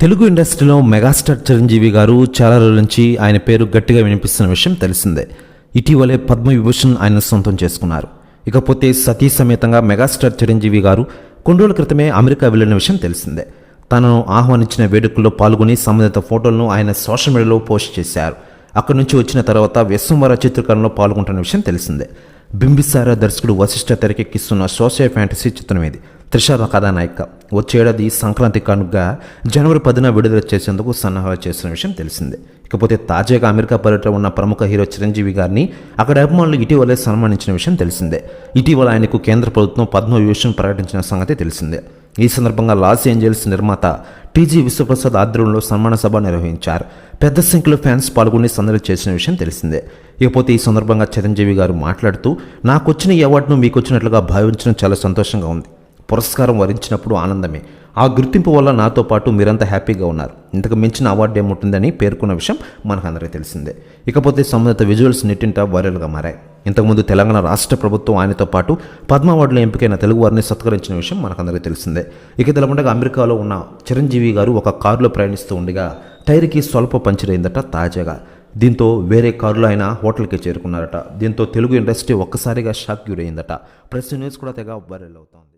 తెలుగు ఇండస్ట్రీలో మెగాస్టార్ చిరంజీవి గారు చాలా రోజుల నుంచి ఆయన పేరు గట్టిగా వినిపిస్తున్న విషయం తెలిసిందే. ఇటీవలే పద్మవిభూషణ్ ఆయన సొంతం చేసుకున్నారు. ఇకపోతే సతీ సమేతంగా మెగాస్టార్ చిరంజీవి గారు కొన్ని రోజుల క్రితమే అమెరికా వెళ్ళిన విషయం తెలిసిందే. తనను ఆహ్వానించిన వేడుకల్లో పాల్గొని సంబంధిత ఫోటోలను ఆయన సోషల్ మీడియాలో పోస్ట్ చేశారు. అక్కడి నుంచి వచ్చిన తర్వాత విశ్వంవర చిత్రీకరణలో పాల్గొంటున్న విషయం తెలిసిందే. బింబిసార దర్శకుడు వశిష్ఠ తెరకెక్కిస్తున్న సోషల్ ఫ్యాంటసీ చిత్రం ఇది. త్రిష కథానాయిక. వచ్చేడాది సంక్రాంతి కనుక జనవరి పదిన విడుదల చేసేందుకు సన్నాహాలు చేసిన విషయం తెలిసిందే. ఇకపోతే తాజాగా అమెరికా పర్యటన ఉన్న ప్రముఖ హీరో చిరంజీవి గారిని అక్కడ అభిమానులు ఇటీవలే సన్మానించిన విషయం తెలిసిందే. ఇటీవల ఆయనకు కేంద్ర ప్రభుత్వం పద్మవిభూషణ్ ప్రకటించిన సంగతి తెలిసిందే. ఈ సందర్భంగా లాస్ ఏంజల్స్ నిర్మాత టీజీ విశ్వప్రసాద్ ఆధ్వర్యంలో సన్మాన సభ నిర్వహించారు. పెద్ద సంఖ్యలో ఫ్యాన్స్ పాల్గొని సందడి చేసిన విషయం తెలిసిందే. ఇకపోతే ఈ సందర్భంగా చిరంజీవి గారు మాట్లాడుతూ నాకు వచ్చిన ఈ అవార్డును మీకు వచ్చినట్లుగా భావించడం చాలా సంతోషంగా ఉంది. పురస్కారం వరించినప్పుడు ఆనందమే. ఆ గుర్తింపు వల్ల నాతో పాటు మీరంతా హ్యాపీగా ఉన్నారు. ఇంతకు మించిన అవార్డు ఏముంటుందని పేర్కొన్న విషయం మనకందరికీ తెలిసిందే. ఇకపోతే సంబంధిత విజువల్స్ నెట్టింట వైరల్గా మారాయి. ఇంతకుముందు తెలంగాణ రాష్ట్ర ప్రభుత్వం ఆయనతో పాటు పద్మ అవార్డులో ఎంపికైన తెలుగు వారిని సత్కరించిన విషయం మనకందరికీ తెలిసిందే. ఇక తెలపండగా అమెరికాలో ఉన్న చిరంజీవి గారు ఒక కారులో ప్రయాణిస్తూ ఉండగా టైర్కి స్వల్ప పంచర్ అయిందట తాజాగా. దీంతో వేరే కారులో ఆయన హోటల్కి చేరుకున్నారట. దీంతో తెలుగు ఇండస్ట్రీ ఒక్కసారిగా షాక్ గురైందట. ప్రెస్ న్యూస్ కూడా తెగ వైరల్ అవుతోంది.